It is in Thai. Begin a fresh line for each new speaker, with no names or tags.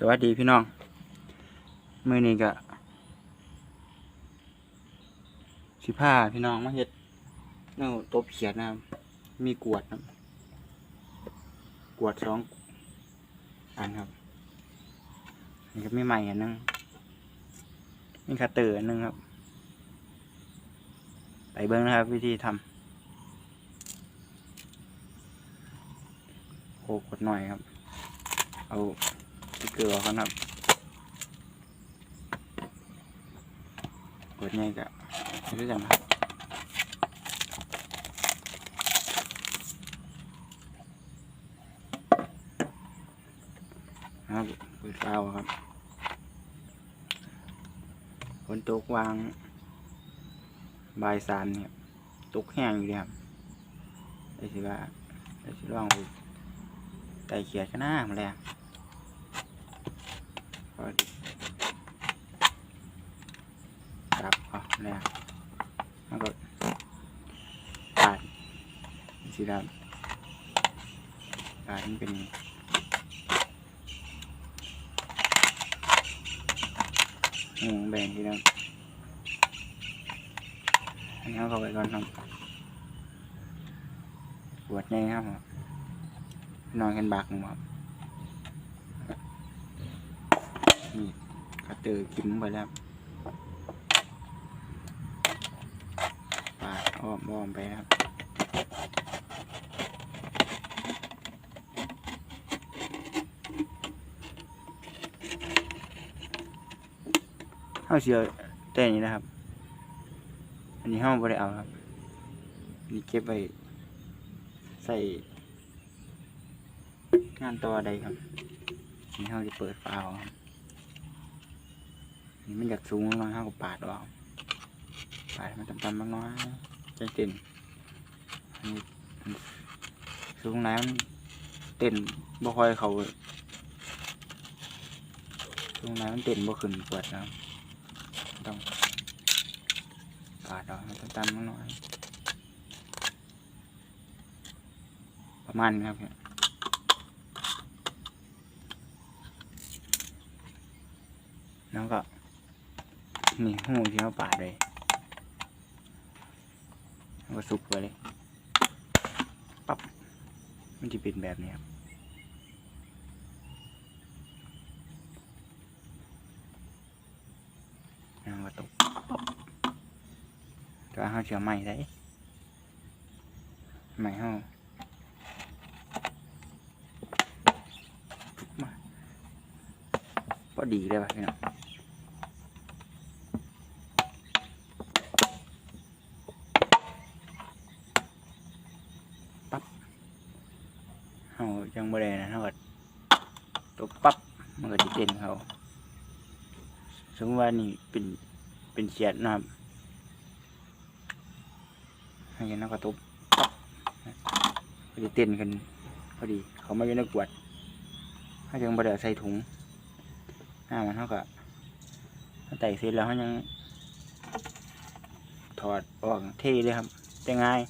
สวัสดีพี่น้องมือนี้ก็สิผ้าพี่น้องมาเฮ็ดเน่าตบเขียดนะครับมีกวดนะครับกวดสองอันครับนี่ก็มีใหม่อันหนึงมีคัตเตอร์อันหนึงครับ ไปเบิ้งนะครับ วิธีทำโคกดหน่อยครับ เอา เกลือกันครับกดง่ายกะไม่รู้จักนะครับครับเปิดฟาวครับฝนตกวางบายสามเนี่ยตกแห้งอยู่เลยครับได้สิว่าได้สิลองไต่เขียดกันหน้ามาแล้ว ครับเอาแล้วแล้วก็ปาดสีดำปาดมันเป็นหมูแบ่งสีดำอันนี้เอาเข้าไปก่อนครับปวดใหญ่ครับนอนกันบักหมครับ นี่คัตเต อร์กิมไปแล้วปาดอ้อมอ้อมไปครับเข้าเชียวแต่นี้นะครับ อันนี้ห้องบริเอาครับอันนี่เก็บไว้ใส่งานตัวใดครับนี่เขาจะเปิดฝาเอาครับ นี่มันอยากสูงมากๆเขาก็ปาดออกปาดมันต่ำๆมากน้อยใจเต้นอันนี้สูงไหนมันเต้นบ่ค่อยเขาสูงไหนมันเต้นบ่ขึ้นปวดแล้วต้องปาดออกมันต่ำๆมากน้อยประมาณนี้ครับนี่ยแล้วก็ นี่หูที่เขาปาดเลยแล้วก็สุกไปเลยปั๊บมันจะเป็นแบบนี้ครับแล้วก็ตกปั๊บตัวเขาเชื่อใหม่ได้ใหม่เขามาพอดีเลยป่ะพี่น้อง เขาจังบ่ได้นะเขาก็ตบปั๊บมันก็จะเต้นเขาสมมติว่านี่เป็นเป็นเฉียดนะครับให้ยันเขาก็ตบปั๊บก็จะเต้นกันพอดี เขาไมาอยู่ในกวดเขาจังบ่ได้ใส่ถุงหน้ามันเขาก็เขาไต่เสร็จแล้วเขายังถอดออกเท่เลยครับ แต่ง่าย